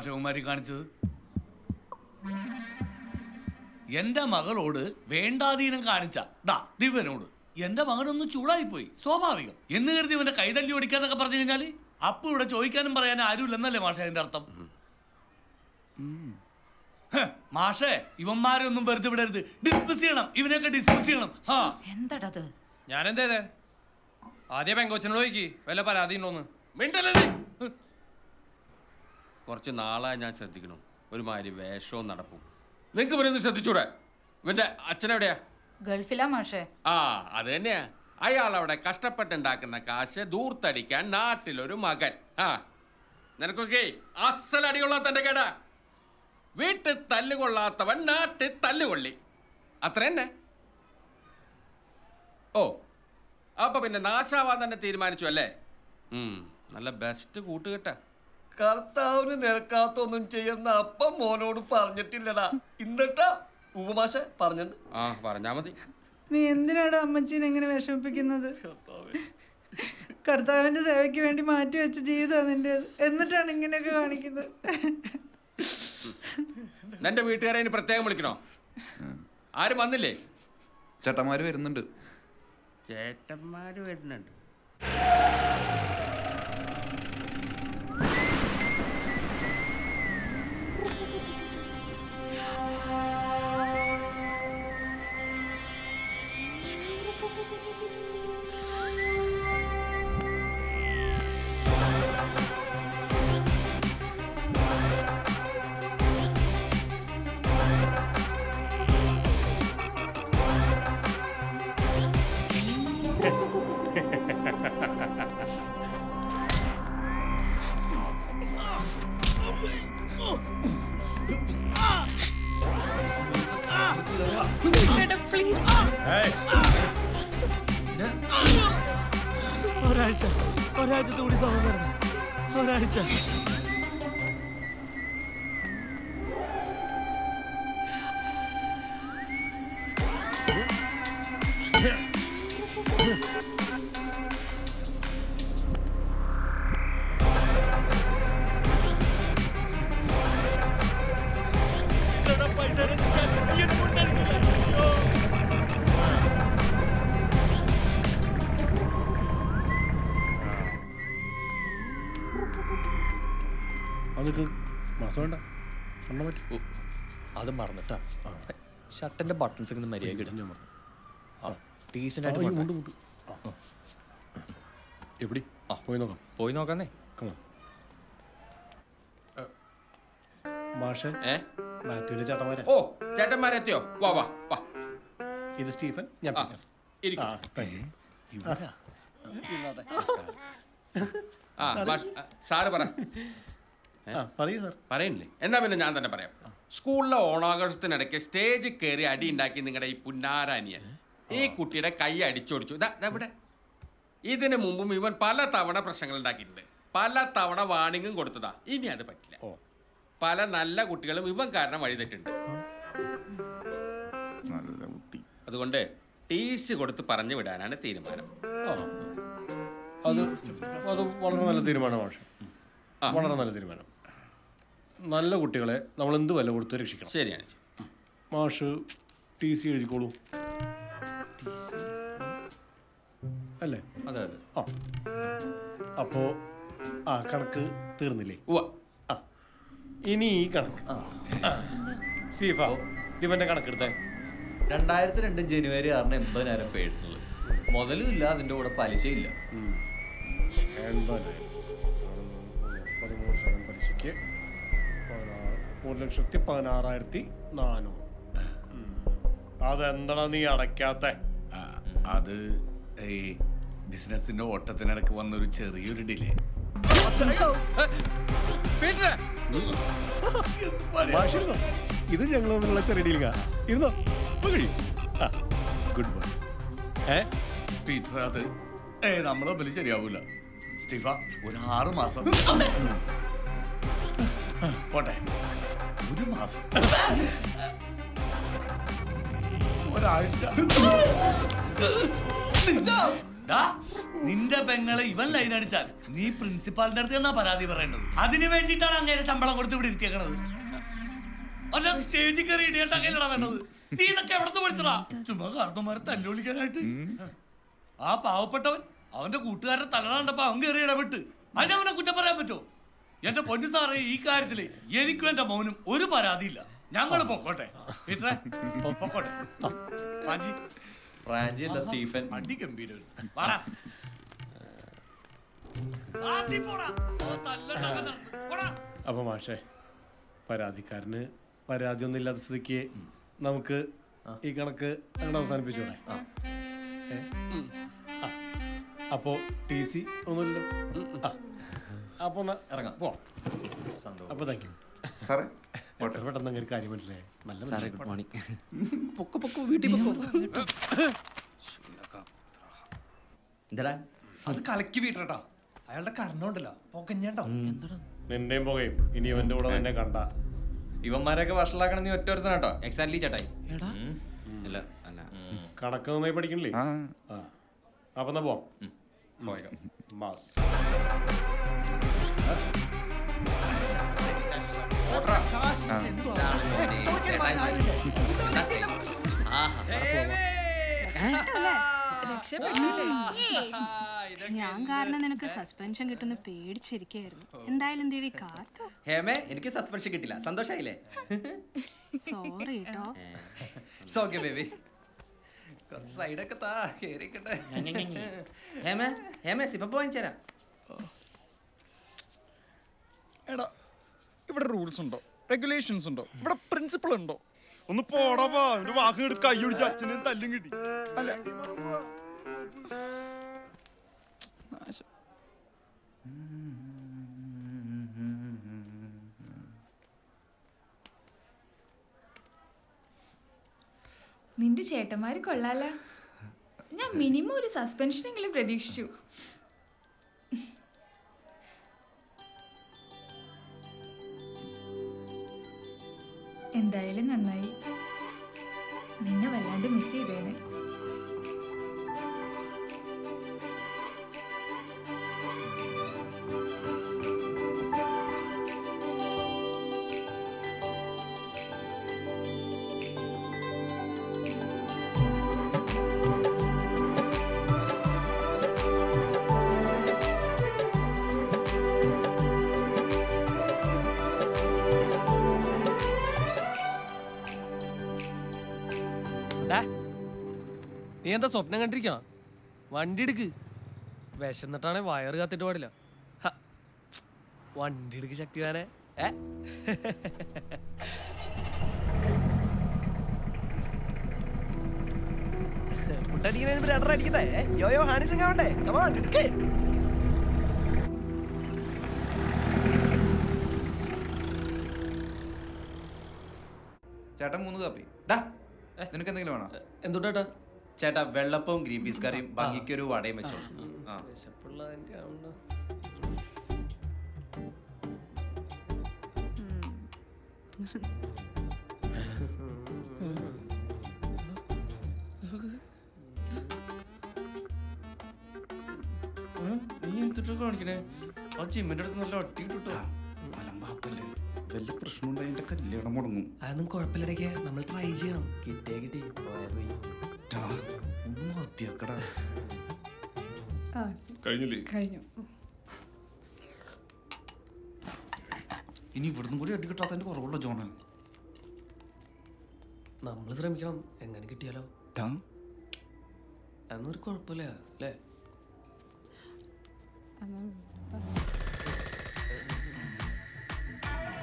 മാഷകുമാരി കാണിച്ചത്? എന്റെ മകളോട് വേണ്ടാധീനം കാണിച്ച ദാ ദിവനോട് എന്റെ മകനൊന്ന് ചൂടായിപ്പോയി സ്വാഭാവികം. എന്ന് കരുതി ഇവന്റെ കൈതല്ലി ഓടിക്കാന്നൊക്കെ പറഞ്ഞു കഴിഞ്ഞാൽ അപ്പൊ ഇവിടെ ചോദിക്കാനും പറയാനും ആരുമില്ലെന്നല്ലേ മാഷ അതിന്റെ അർത്ഥം? മാഷേ ഇവന്മാരൊന്നും വെറുതെ വിടരുത്. ഡിസ്മിസ് ചെയ്യണം ഇവനെയൊക്കെ ഡിസ്മിസ് ചെയ്യണം. ആ എന്താടത്? ഞാൻ എന്തേതേ ആദ്യം പെങ്കോച്ചനോട് ചോദിക്കി വല്ല പരാതി ഉണ്ടോന്ന് മിണ്ടല്ലേ. കുറച്ച് നാളായി ഞാൻ ശ്രദ്ധിക്കണം ഒരുമാതിരി വേഷവും നടപ്പും. നിങ്ങൾക്ക് ഇവരൊന്ന് ശ്രദ്ധിച്ചൂടെ? ഇവന്റെ അച്ഛനെവിടെയാ ഗൾഫിലാ മാഷേ. ആ അത് തന്നെയാ. അയാൾ അവിടെ കഷ്ടപ്പെട്ടുണ്ടാക്കുന്ന കാശ് ദൂർത്തടിക്കാൻ നാട്ടിലൊരു മകൻ. ആ നിനക്കൊക്കെ അസലടിയുള്ള തന്റെ കേടാ. വീട്ടിൽ തല്ലുകൊള്ളാത്തവൻ നാട്ടിൽ തല്ലുകൊള്ളി. അത്ര തന്നെ. ഓ അപ്പൊ പിന്നെ നാശാവാൻ തന്നെ തീരുമാനിച്ചു അല്ലേ? നല്ല ബെസ്റ്റ് കൂട്ടുകെട്ട. കർത്താവിന് നിരക്കാത്തൊന്നും ചെയ്യുന്ന അപ്പം മോനോട് പറഞ്ഞിട്ടില്ലടാ. ഇന്നിട്ടാ ഉപഭാഷ പറഞ്ഞിട്ട്. ആ പറഞ്ഞാ മതി. നീ എന്തിനാടാ അമ്മച്ചീനെ എങ്ങനെ വിഷമിപ്പിക്കുന്നത്? കർത്താവിന്റെ സേവയ്ക്ക് വേണ്ടി മാറ്റി വെച്ച ജീവിതം നിന്റെ എന്നിട്ടാണ് ഇങ്ങനെയൊക്കെ കാണിക്കുന്നത്. നിന്റെ വീട്ടുകാരെ ഇനി പ്രത്യേകം വിളിക്കണോ? ആരും വന്നില്ലേ? ചേട്ടന്മാര് വരുന്നുണ്ട്. ചേട്ടന്മാര് വരുന്നുണ്ട്. ഒരാഴ്ചത്തെ കൂടി സമയം ഒരാഴ്ച. വേണ്ട എണ്ണ പറ്റും. അത് മറന്നിട്ടാ. ഷർട്ടിന്റെ ബട്ടൺസ് ഇങ്ങനെ മര്യാദ ഇടും. ഞാൻ മറന്നു. ആയിട്ട് മുണ്ട് മുണ്ട്. എവിടെ? ആ. പോയി നോക്കാം. പോയി നോക്കാന്നേ. കമോ മാഷെ ഏ? മാത്യുവിന്റെ ചേട്ടന്മാരെ. ഓ ചേട്ടന്മാരെത്തിയോ? വാ വാ വാ. ഇത് സ്റ്റീഫൻ ഞാൻ ആ പീറ്റർ. സാറ് പറ. പറയൂ സാർ പറയണില്ലേ? എന്നാ പിന്നെ ഞാൻ തന്നെ പറയാം. സ്കൂളിലെ ഓണാഘോഷത്തിനിടയ്ക്ക് സ്റ്റേജിൽ കയറി അടി ഉണ്ടാക്കി നിങ്ങളുടെ ഈ പുന്നാരാനിയൻ. ഈ കുട്ടിയുടെ കൈ അടിച്ചോടിച്ചു. ഇതാ ഇവിടെ. ഇതിനു മുമ്പും ഇവൻ പല തവണ പ്രശ്നങ്ങൾ ഉണ്ടാക്കിയിട്ടുണ്ട്. പല തവണ വാണിങ്ങും കൊടുത്തതാ. ഇനി അത് പറ്റില്ല. പല നല്ല കുട്ടികളും ഇവൻ കാരണം വഴിതെറ്റുണ്ട് നല്ല കുട്ടി. അതുകൊണ്ട് ടി സി കൊടുത്ത് പറഞ്ഞു വിടാനാണ് തീരുമാനം. അത് വളരെ നല്ല തീരുമാനമാണ് വളരെ നല്ല തീരുമാനം. നല്ല കുട്ടികളെ നമ്മൾ എന്ത് വില കൊടുത്ത് രക്ഷിക്കണം. ശരിയാണ് ശരി. മാഷ് ടി സി എഴുതിക്കോളൂ. അല്ലേ? അതെ അതെ. ആ. അപ്പോ ആ കണക്ക് തീർന്നില്ലേ? ഉവ്വ. ആ. ഇനി ഈ കണക്ക്. ആ. സീഫ ദിവന്റെ കണക്കെടുത്തേ. രണ്ടായിരത്തി രണ്ട് ജനുവരി ആറിന് എൺപതിനായിരം പേഴ്സണൽ മുതലും ഇല്ല അതിന്റെ കൂടെ പലിശയില്ല എൺപതിനായിരം. പതിമൂന്ന് ശതമാനം പലിശയ്ക്ക് പതിനാറ്. ഒരു ലക്ഷത്തി പതിനാറായിരത്തി നാനൂറ്. അതെന്താ നീ അടയ്ക്കാത്ത? അത് ഈ ബിസിനസിന്റെ ഓട്ടത്തിനിടക്ക് വന്നൊരു ചെറിയൊരു ഡിലേ. ഇത് ഞങ്ങൾ തമ്മിലുള്ള ചെറിയ ഡീലുക ഇരുന്നോ? ഗുഡ് ബൈ ഏ പീറ്റർ അത് ഏ നമ്മളെ ബലി ശരിയാവൂല. സ്റ്റീഫ ഒരു ആറ് മാസം. പോട്ടെ. ഒരു മാസം. ഒരാഴ്ച. നിന്റെ പെങ്ങളെ ഇവൻ ലൈൻ അടിച്ചാൽ നീ പ്രിൻസിപ്പാളിന്റെ അടുത്ത് എന്നാ പരാതി പറയേണ്ടത്? അതിനു വേണ്ടിയിട്ടാണ് അങ്ങനെ ശമ്പളം കൊടുത്ത് ഇവിടെ ഇരുത്തിയേക്കണത് അല്ല സ്റ്റേജിൽ കയറി ഇടിയട്ടാക്കല്ലടാ വേണ്ടത്. നീ ഇതൊക്കെ എവിടത്ത് പഠിച്ചടാ ചുമ്മാ കാർന്നമാരെ തല്ലുവിളിക്കാനായിട്ട്. ആ പാവപ്പെട്ടവൻ അവന്റെ കൂട്ടുകാരനെ തലനാണ്ടപ്പോ അവൻ കയറി ഇടപെട്ട്. അതിനെ അവനെ കുറ്റം പറയാൻ പറ്റുമോ? എന്റെ പൊന്നു സാറേ ഈ കാര്യത്തിൽ എനിക്കും എന്റെ മൗനും ഒരു പരാതിയില്ല. ഞങ്ങൾ പൊക്കോട്ടെ. പീറ്ററെ പൊക്കോട്ടെ. മാജി പ്രാഞ്ചി അല്ല സ്റ്റീഫൻ. അടി ഗംഭീരം. അപ്പൊ മാഷേ പരാതിക്കാരന് പരാതി ഒന്നും ഇല്ലാത്ത സ്ഥിതിക്ക് നമുക്ക് ഈ കണക്ക് അങ്ങോട്ട് അവസാനിപ്പിച്ചോടെ. അപ്പോ ടി സി ഒന്നുമില്ല ആ. അപ്പൊ ഒന്ന് ഇറങ്ങാം. പോ സന്തോഷം അപ്പൊ താങ്ക് യു സാറേ എത്ര പെട്ടെന്ന് അങ്ങനെ കാര്യം മനസ്സിലായി നല്ല മനുഷ്യൻ. ഗുഡ് മോർണിംഗ് പൊക്ക പൊക്ക വീട്ടിൽ എന്താടാ അത് കലക്കി വീട്ടട്ടോ അയാളുടെ പൊക്കഞ്ഞേട്ടോ പൊക്കഞ്ഞോ നിന്റെയും പുകയും ഇനി ഇവന്റെ കൂടെ നിന്നെ കണ്ട ഇവന്മാരെയൊക്കെ വഷളാക്കണം നീ ഒറ്റ കേട്ടോ എക്സാക്ട്ലി ചേട്ടായി അല്ല അല്ല കണക്ക് നന്നായി പഠിക്കണില്ലേ അപ്പൊ എന്നാ പോവാം മാസ് ഞാൻ കാരണം നിനക്ക് സസ്പെൻഷൻ കിട്ടുന്ന പേടിച്ചിരിക്കായിരുന്നു എന്തായാലും ദേവി കാത്തു? ഹേമേ എനിക്ക് സസ്പെൻഷൻ കിട്ടില്ല. സന്തോഷായില്ലേ? സോറി കേട്ടോ സോക്കെ ബേബി. കുറച്ച് സൈഡൊക്കെ താ കേറിക്കട്ടെ. ഹേമേ ഹേമേ സിപ്പ വാങ്ങിച്ചരാം. എടാ ഇവിടെ റൂൾസ് ഉണ്ടോ? റെഗുലേഷൻസ് ഉണ്ടോ? ഇവിടെ പ്രിൻസിപ്പിൾ ഉണ്ടോ? ഒന്ന് പോടാ എന്റെ വാക്ക് എടുത്ത് കൈ ഒടിച്ച് അച്ഛനെ തല്ലും കിട്ടി. അല്ല. നിന്റെ ചേട്ടന്മാര് കൊള്ളാല. ഞാൻ മിനിമം ഒരു സസ്പെൻഷനെങ്കിലും പ്രതീക്ഷിച്ചു. എന്തായാലും നന്നായി. നിന്നെ വല്ലാണ്ട് മിസ് ചെയ്തേനെ. നീ എന്താ സ്വപ്നം കണ്ടിരിക്കണ? വണ്ടി എടുക്ക്. വിശന്നിട്ടാണെ വയറ് കത്തിട്ട് പാടില്ല. വണ്ടി എടുക്ക് ശക്തിവാനെ ഏ? പുട്ടടിക്കുന്നതിന് ആവണ്ടേ? കമാൻ എടുക്കേ. ചേട്ടൻ മൂന്ന് കാപ്പി. ഡാ നിനക്ക് എന്തെങ്കിലും വേണോ? എന്തുട്ടാ ചേട്ടാ വെള്ളപ്പവും ഗ്രീൻ പീസ് കറിയും ഭംഗിക്കൊരു വടയും വെച്ചോളൂ. ആ. വിശപ്പുള്ളതിന്റെ ആണല്ലോ നീ എന്തിട്ട് കാണിക്കണേ? ആ ജിമ്മിന്റെ അടുത്ത് നല്ല ഒട്ടി കിട്ടോ അലമ്പാക്കല്ലേ. വല്ല പ്രശ്നം എന്റെ കല്യാണം മുടങ്ങും. അതൊന്നും കുഴപ്പമില്ലടക്കെ നമ്മൾ ട്രൈ ചെയ്യണം. കിട്ടിയേ കിട്ടി. പോയാ പോയി. ആ കഴിഞ്ഞില്ലേ? കഴിഞ്ഞു. ഇനി ഇവിടുന്ന് കൂടി അടി കിട്ടാത്തതിന്റെ കുറവുള്ള ജോണ നമ്മൾ ശ്രമിക്കണം. എങ്ങനെ കിട്ടിയാലോ? ഒരു കുഴപ്പമില്ല അല്ലേ?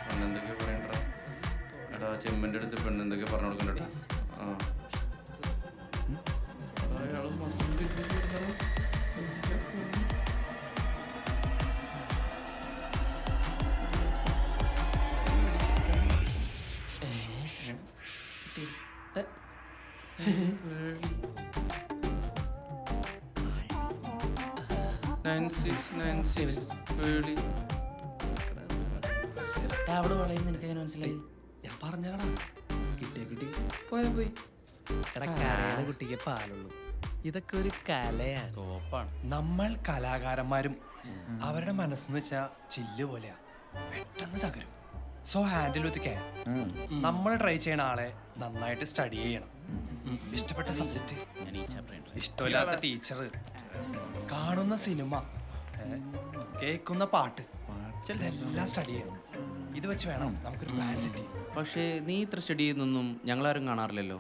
പെണ്ണെന്തൊക്കെ പറയണ്ട? എടാ ചെമ്മിന്റെ അടുത്ത് പെണ്ണെന്തൊക്കെ പറഞ്ഞു കൊടുക്കണ്ടടാ ആ. നയൻ സിക്സ് നയൻ അവിടെ വളയുന്ന നിനക്ക് എങ്ങനെ മനസ്സിലായി ഞാൻ പറഞ്ഞടാ കിട്ടിയ കിട്ടി പോയാ പോയി എടാ കുട്ടിക്ക് പാലുള്ളൂ ഇതൊക്കെ ഒരു കലയാണ്. തോപ്പാണ് നമ്മൾ കലാകാരന്മാരും അവരുടെ മനസ്സെന്ന് വെച്ചാ ചില്ല് പോലെയാ. പെട്ടെന്ന് തകരും. സോ ഹാൻഡിൽ വിത്ത് കെയർ നമ്മൾ ട്രൈ ചെയ്യണ ആളെ നന്നായിട്ട് സ്റ്റഡി ചെയ്യണം. ഇഷ്ടപ്പെട്ട സബ്ജക്റ്റ് ഞാൻ ഈ ചാപ്റ്റർ ഇഷ്ടമില്ലാത്ത ടീച്ചർ കാണുന്ന സിനിമ. കേൾക്കുന്ന പാട്ട്. എല്ലാം സ്റ്റഡി ചെയ്യണം. ഇത് വെച്ച് വേണം നമുക്കൊരു പ്ലാൻ സെറ്റ് പക്ഷേ നീ ഇത്ര സ്റ്റഡി ചെയ്യുന്നൊന്നും ഞങ്ങളാരും കാണാറില്ലല്ലോ.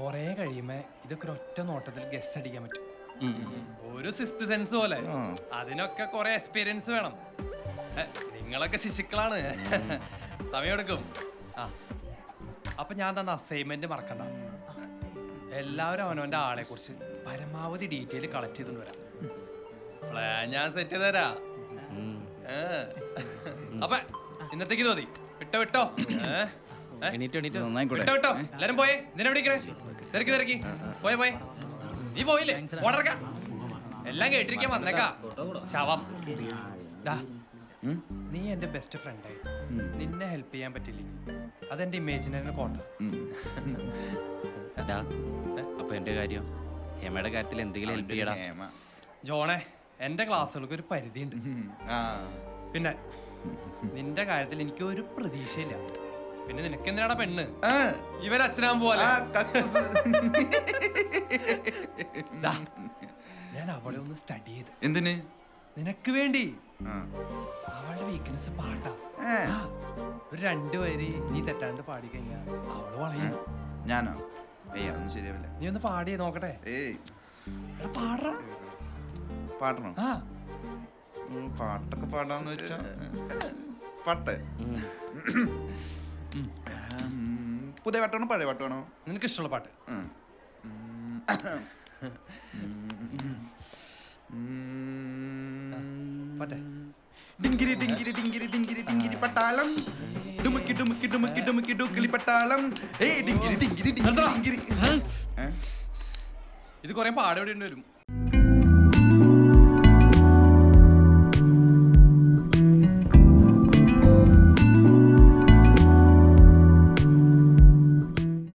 കൊറേ കഴിയുമ്പോ ഇതൊക്കെ ഒരു ഒറ്റ നോട്ടത്തിൽ ഗസ് അടിക്കാൻ പറ്റും. ഒരു സിസ്റ്റ് സെൻസ് പോലെ. അതിനൊക്കെ കുറെ എക്സ്പീരിയൻസ് വേണം. നിങ്ങളൊക്കെ ശിശുക്കളാണ്. സമയമെടുക്കും. ആ. അപ്പൊ ഞാൻ തന്ന അസൈൻമെന്റ് മറക്കണ്ട. എല്ലാവരും അവനവന്റെ ആളെ കുറിച്ച് പരമാവധി ഡീറ്റെയിൽ കളക്ട് ചെയ്തുകൊണ്ട് വരാം. പ്ലാൻ ഞാൻ സെറ്റ് ചെയ്ത് തരാ. അപ്പൊ ഇന്നത്തേക്ക് തോതി മതി. വിട്ടോ വിട്ടോ. ഏ? എണീറ്റ് എല്ലാരും പോയേ? നിന്നെ വിളിക്കണേ തിരക്കി തിരക്കി. പോയെ പോയെ. നീ പോയില്ലേ? എല്ലാം കേട്ടിരിക്കാൻ വന്നേക്കാ. ശവം. നീ എന്റെ ബെസ്റ്റ് ഫ്രണ്ട് നിന്നെ ഹെൽപ്പ് ചെയ്യാൻ പറ്റില്ല? അതെന്റെ ഇമേജിനറി കോട്ട അപ്പൊ എന്റെ കാര്യം? ഹേമയുടെ കാര്യത്തിൽ എന്തെങ്കിലും ഹെൽപ്പ് ചെയ്യടാ. ജോണെ എന്റെ ക്ലാസ്സുകൾക്ക് ഒരു പരിധിയുണ്ട്. പിന്നെ നിന്റെ കാര്യത്തിൽ എനിക്ക് ഒരു പ്രതീക്ഷയില്ല. പിന്നെ നിനക്ക് എന്തിനാടാ പെണ്ണ് ഇവൻ അച്ഛനാൻ പോലെ ഞാൻ അവളെ ഒന്ന് സ്റ്റഡി ചെയ്ത്. എന്തിന്? നിനക്ക് വേണ്ടി. അവളുടെ വീക്ക്നെസ് പാട്ടാ ഒരു രണ്ടു വരി നീ തെറ്റാണ്ട് പാടി കഴിഞ്ഞാ അവൾ വളയും. ഞാനോ? ഏയ് അതൊന്നും ശരിയാവില്ല. നീ ഒന്ന് പാടി നോക്കട്ടെ. ഏയ്. പാടറ പാടണോ? ആ. പാട്ടൊക്കെ പാടാന്ന് വെച്ചാ. പാട്ട്. പുതിയ പാട്ടാണോ പഴയ പാട്ടാണോ നിനക്ക് ഇഷ്ടമുള്ള പാട്ട്. ഇത് പാട്ടെ. ഡിങ്കിരി ഡിങ്കിരി ഡിങ്കിരി ഡിങ്കിരി ഡിങ്കിരി പട്ടാളം. ഡുമുക്കി ഡുമുക്കി ഡുമുക്കി ഡുമുക്കി ഡുക്കിളി പട്ടാളം. ഏയ് ഡിങ്കിരി ഡിങ്കിരി ഡിങ്കിരി ഡിങ്കിരി. ഏ? ഇത് കുറെ വരും.